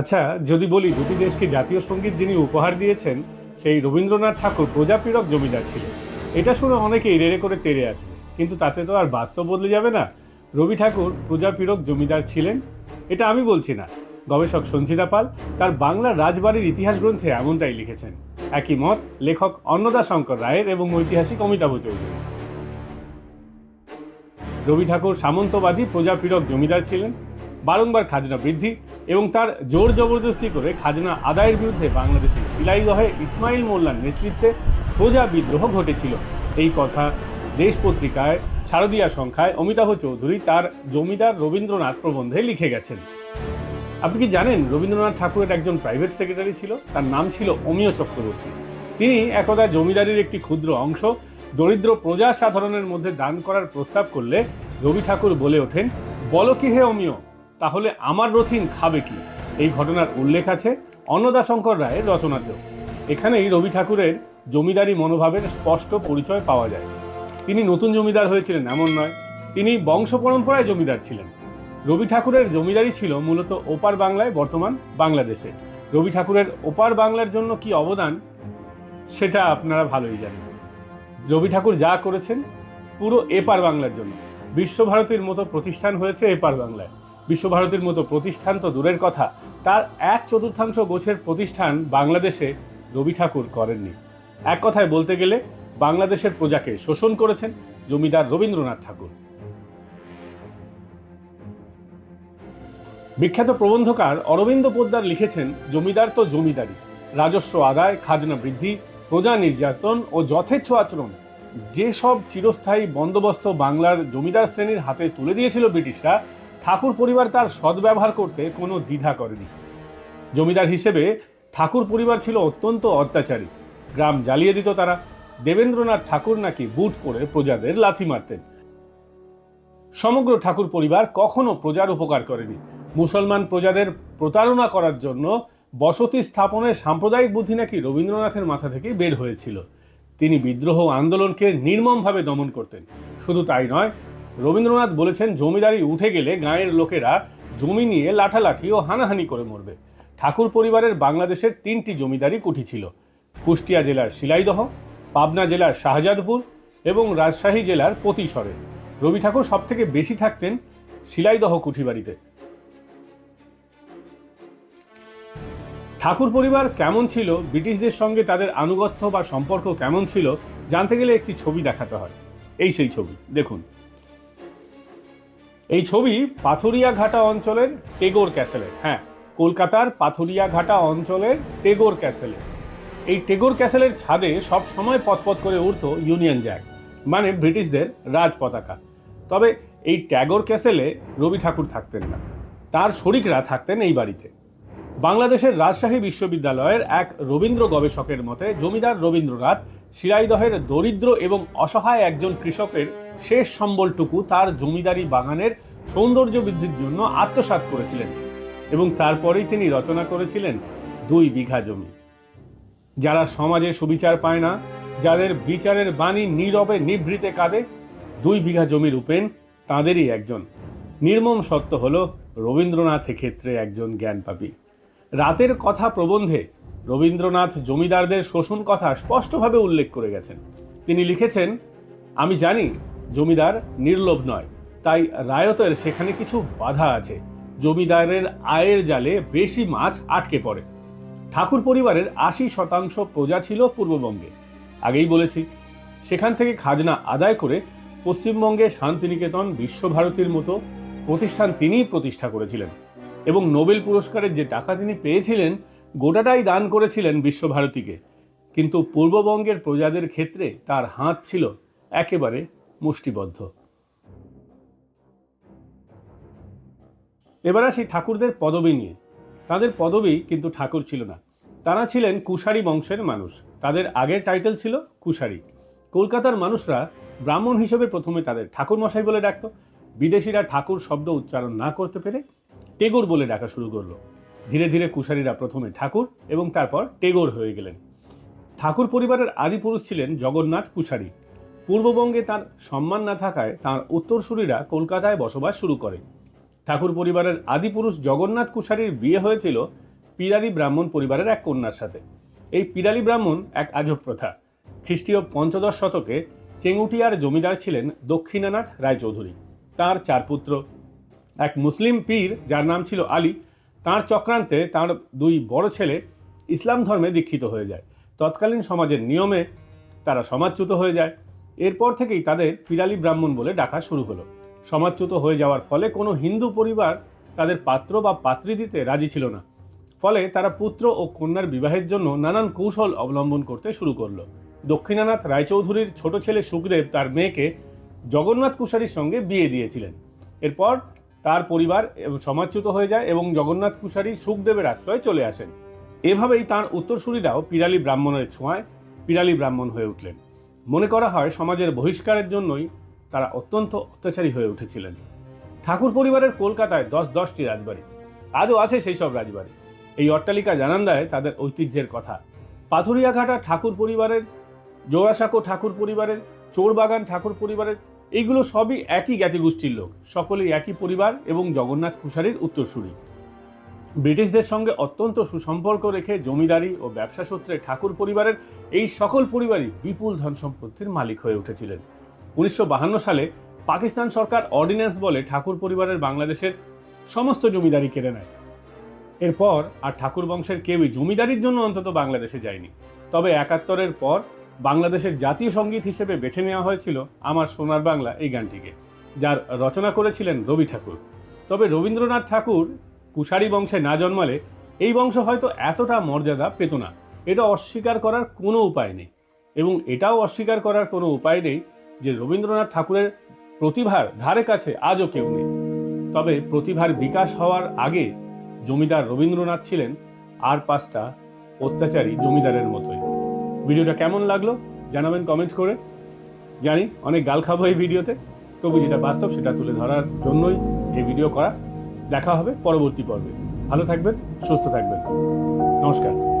আচ্ছা যদি বলি দুটি দেশকে জাতীয় সংগীত যিনি উপহার দিয়েছেন, সেই রবীন্দ্রনাথ ঠাকুর প্রজাপীড়ক জমিদার ছিলেন। এটা শুনে অনেকেই রেড়ে করে তেড়ে আসবে কিন্তু তাতে তো আর বাস্তব বদলে যাবে না। রবি ঠাকুর প্রজাপীড়ক জমিদার ছিলেন, এটা আমি বলছি না। গবেষক সঞ্চিতা পাল তার বাংলা রাজবাড়ির ইতিহাস গ্রন্থে এমনটাই লিখেছেন। একই মত, লেখক অন্নদা শঙ্কর রায়ের এবং ঐতিহাসিক অমিতাভ চৌধুরী। রবি ঠাকুর সামন্তবাদী প্রজাপীড়ক জমিদার ছিলেন, বারংবার খাজনা বৃদ্ধি এবং তার জোর জবরদস্তি করে খাজনা আদায়ের বিরুদ্ধে বাংলাদেশের শিলাইদহে ইসমাইল মোল্লার নেতৃত্বে প্রজা বিদ্রোহ ঘটেছিল। এই কথা দেশ পত্রিকায় শারদীয়া সংখ্যায় অমিতাভ চৌধুরী তার জমিদার রবীন্দ্রনাথ প্রবন্ধে লিখে গেছেন। আপনি কি জানেন রবীন্দ্রনাথ ঠাকুরের একজন প্রাইভেট সেক্রেটারি ছিল? তার নাম ছিল অমিয় চক্রবর্তী। তিনি একদা জমিদারির একটি ক্ষুদ্র অংশ, দরিদ্র প্রজা সাধারণের মধ্যে দান করার প্রস্তাব করলে রবি ঠাকুর বলে ওঠেন, বলো কি হে অমিয় তাহলে আমার রথিন খাবে কি? এই ঘটনার উল্লেখ আছে অন্নদাশঙ্কর রায়ের রচনাতেও। এখানেই রবি ঠাকুরের জমিদারি মনোভাবের স্পষ্ট পরিচয় পাওয়া যায়। তিনি নতুন জমিদার হয়েছিলেন, এমন নয়। তিনি বংশ পরম্পরায় জমিদার ছিলেন। রবি ঠাকুরের জমিদারি ছিল মূলত ওপার বাংলায়, বর্তমান বাংলাদেশে। রবি ঠাকুরের ওপার বাংলার জন্য কি অবদান, সেটা আপনারা ভালোই জানেন। রবি ঠাকুর যা করেছেন, পুরো এপার বাংলার জন্য। বিশ্বভারতীর মতো প্রতিষ্ঠান হয়েছে এপার বাংলায়। বিশ্বভারতীর মতো প্রতিষ্ঠান তো দূরের কথা। তার এক চতুর্থাংশ গোছের প্রতিষ্ঠান বাংলাদেশে রবি ঠাকুর করেননি। এক কথায় বলতে গেলে, বাংলাদেশের প্রজাকে শোষণ করেছেন জমিদার রবীন্দ্রনাথ ঠাকুর। বিখ্যাত প্রবন্ধকার অরবিন্দ পোদ্দার লিখেছেন, জমিদার তো জমিদারি। রাজস্ব আদায়, খাজনা বৃদ্ধি, প্রজা নির্যাতন ও যথেচ্ছ আচরণ। যেসব চিরস্থায়ী বন্দোবস্ত বাংলার জমিদার শ্রেণির হাতে তুলে দিয়েছিল ব্রিটিশরা ঠাকুর পরিবার তার সদ্ব্যবহার করতে কোনো দ্বিধা করেনি। জমিদার হিসেবে ঠাকুর পরিবার ছিল অত্যন্ত অত্যাচারী। গ্রাম জ্বালিয়ে দিত তারা। দেবেন্দ্রনাথ ঠাকুর নাকি বুট পরে প্রজাদের লাথি মারতেন। সমগ্র ঠাকুর পরিবার কখনো প্রজার উপকার করেনি। মুসলমান প্রজাদের প্রতারণা করার জন্য বসতি স্থাপনের সাম্প্রদায়িক বুদ্ধি নাকি রবীন্দ্রনাথের মাথা থেকে বের হয়েছিল। তিনি বিদ্রোহ আন্দোলনকে নির্মমভাবে দমন করতেন। শুধু তাই নয় রবীন্দ্রনাথ বলেছেন, জমিদারি উঠে গেলে গাঁয়ের লোকেরা জমি নিয়ে লাঠালাঠি ও হানাহানি করে মরবে। ঠাকুর পরিবারের বাংলাদেশের তিনটি জমিদারি কুঠি ছিল। কুষ্টিয়া জেলার শিলাইদহ, পাবনা জেলার শাহজাদপুর এবং রাজশাহী জেলার পতিসরে রবি ঠাকুর সবথেকে বেশি থাকতেন শিলাইদহ কুঠিবাড়িতে ঠাকুর পরিবার কেমন ছিল, ব্রিটিশদের সঙ্গে তাদের আনুগত্য বা সম্পর্ক কেমন ছিল, জানতে গেলে একটি ছবি দেখাতে হয়। এই সেই ছবি, দেখুন। এই ছবি পাথুরিয়া ঘাটা অঞ্চলের টেগোর ক্যাসেলের হ্যাঁ কলকাতার পাথুরিয়া ঘাটা অঞ্চলের টেগোর ক্যাসেলে এই টেগোর ক্যাসেলের ছাদে সব সময় পথপথ করে উঠত ইউনিয়ন জ্যাক মানে ব্রিটিশদের রাজ পতাকা তবে এই ট্যাগোর ক্যাসেলে রবি ঠাকুর থাকতেন না, তার শরিকরা থাকতেন এই বাড়িতে। বাংলাদেশের রাজশাহী বিশ্ববিদ্যালয়ের এক রবীন্দ্র গবেষকের মতে জমিদার রবীন্দ্রনাথ শিলাইদহের দরিদ্র এবং অসহায় একজন কৃষকের শেষ সম্বলটুকু তার জমিদারি বাগানের সৌন্দর্য বৃদ্ধির জন্য আত্মসাৎ করেছিলেন এবং তারপরেই তিনি রচনা করেছিলেন দুই বিঘা জমি। যারা সমাজে সুবিচার পায় না, যাদের বিচারের বাণী নীরবে নিভৃতে কাঁদে, দুই বিঘা জমি রূপেন তাঁদেরই একজন। নির্মম সত্য হল রবীন্দ্রনাথ ক্ষেত্রে একজন জ্ঞানপাপী। রাতের কথা প্রবন্ধে রবীন্দ্রনাথ জমিদারদের শোষণ কথা স্পষ্টভাবে উল্লেখ করে গেছেন। তিনি লিখেছেন, আমি জানি জমিদার নির্লোভ নয়, তাই রায়তের সেখানে কিছু বাধা আছে। জমিদারের আয়ের জালে বেশি মাছ আটকে পড়ে। ঠাকুর পরিবারের আশি শতাংশ প্রজা ছিল পূর্ববঙ্গে। আগেই বলেছি, সেখান থেকে খাজনা আদায় করে পশ্চিমবঙ্গে শান্তিনিকেতন বিশ্বভারতীর মতো প্রতিষ্ঠান তিনিই প্রতিষ্ঠা করেছিলেন এবং নোবেল পুরস্কারের যে টাকা তিনি পেয়েছিলেন গোটাটাই দান করেছিলেন বিশ্বভারতীকে। কিন্তু পূর্ববঙ্গের প্রজাদের ক্ষেত্রে তার হাত ছিল একেবারে মুষ্টিবদ্ধ। এবার আসি ঠাকুরদের পদবি নিয়ে। তাদের পদবি কিন্তু ঠাকুর ছিল না। তারা ছিলেন কুশারি বংশের মানুষ। তাদের আগের টাইটেল ছিল কুশারি কলকাতার মানুষরা ব্রাহ্মণ হিসেবে প্রথমে তাদের ঠাকুর মশাই বলে ডাকত। বিদেশিরা ঠাকুর শব্দ উচ্চারণ না করতে পেরে টেগোর বলে ডাকা শুরু করল। ধীরে ধীরে কুশারীরা প্রথমে ঠাকুর এবং তারপর টেগোর হয়ে গেলেন। ঠাকুর পরিবারের আদিপুরুষ ছিলেন জগন্নাথ কুশারী। পূর্ববঙ্গে তার সম্মান না থাকায় তার উত্তরসূরিরা কলকাতায় বসবাস শুরু করে। ঠাকুর পরিবারের আদিপুরুষ জগন্নাথ কুশারীর বিয়ে হয়েছিল পিরালি ব্রাহ্মণ পরিবারের এক কন্যার সাথে। এই পিরালি ব্রাহ্মণ এক আজব প্রথা। খ্রিস্টীয় পঞ্চদশ শতকে চেঙ্গুটিয়ার জমিদার ছিলেন দক্ষিণানাথ রায়চৌধুরী। তার চার পুত্র। এক মুসলিম পীর যার নাম ছিল আলী তার চক্রান্তে তার দুই বড় ছেলে ইসলাম ধর্মে দীক্ষিত হয়ে যায়। তৎকালীন সমাজের নিয়মে তারা সমাজচ্যুত হয়ে যায়। এরপর থেকেই তাদের পিরালি ব্রাহ্মণ বলে ডাকা শুরু হলো। সমাজচ্যুত হয়ে যাওয়ার ফলে কোনো হিন্দু পরিবার তাদের পাত্র বা পাত্রী দিতে রাজি ছিল না। ফলে তারা পুত্র ও কন্যার বিবাহের জন্য নানান কৌশল অবলম্বন করতে শুরু করল। দক্ষিণানাথ রায়চৌধুরীর ছোট ছেলে সুখদেব তার মেয়েকে জগন্নাথ কুশারীর সঙ্গে বিয়ে দিয়েছিলেন। এরপর তার পরিবার সমাজচ্যুত হয়ে যায় এবং জগন্নাথ কুশারী সুখদেবের আশ্রয়ে চলে আসেন। এভাবেই তার উত্তরসূরিরাও পিরালি ব্রাহ্মণের ছোঁয়ায় পিরালি ব্রাহ্মণ হয়ে উঠলেন। মনে করা হয় সমাজের বহিষ্কারের জন্যই তারা অত্যন্ত অত্যাচারী হয়ে উঠেছিলেন। ঠাকুর পরিবারের কলকাতায় দশ দশটি রাজবাড়ি, আজও আছে সেই সব রাজবাড়ি। এই অট্টালিকা জানান দেয় তাদের ঐতিহ্যের কথা। পাথুরিয়াঘাটা ঠাকুর পরিবারের, জোড়াসাঁকো ঠাকুর পরিবারের, চোরবাগান ঠাকুর পরিবারের এইগুলো সবই একই জ্ঞাতিগোষ্ঠীর লোক। সকলেই একই পরিবার এবং জগন্নাথ কুশারীর উত্তরসূরি। ব্রিটিশদের সঙ্গে অত্যন্ত সুসম্পর্ক রেখে জমিদারি ও ব্যবসা সূত্রে ঠাকুর পরিবারের এই সকল পরিবারই বিপুল ধন সম্পত্তির মালিক হয়ে উঠেছিলেন। উনিশশো সালে পাকিস্তান সরকার অর্ডিন্যান্স বলে ঠাকুর পরিবারের বাংলাদেশের সমস্ত জমিদারি কেড়ে নেয়। এরপর আর ঠাকুর বংশের কেউই জমিদারির জন্য অন্তত বাংলাদেশে যায়নি। তবে একাত্তরের পর বাংলাদেশের জাতীয় সংগীত হিসেবে বেছে নেওয়া হয়েছিল আমার সোনার বাংলা এই গানটিকে, যার রচনা করেছিলেন রবি ঠাকুর। তবে রবীন্দ্রনাথ ঠাকুর কুশারী বংশে না জন্মালে এই বংশ হয়তো এতটা মর্যাদা পেত না। এটা অস্বীকার করার কোনো উপায় নেই এবং এটাও অস্বীকার করার কোনো উপায় নেই যে রবীন্দ্রনাথ ঠাকুরের প্রতিভার ধারে কাছে আজও কেউ নেই। তবে প্রতিভার বিকাশ হওয়ার আগে জমিদার রবীন্দ্রনাথ ছিলেন আর পাঁচটা অত্যাচারী জমিদারের মতোই। ভিডিওটা কেমন লাগল জানাবেন কমেন্ট করে। জানি অনেক গাল খাব এই ভিডিওতে, তবু যেটা বাস্তব সেটা তুলে ধরার জন্যই এই ভিডিও করা। দেখা হবে পরবর্তী পর্বে। ভালো থাকবেন, সুস্থ থাকবেন। নমস্কার।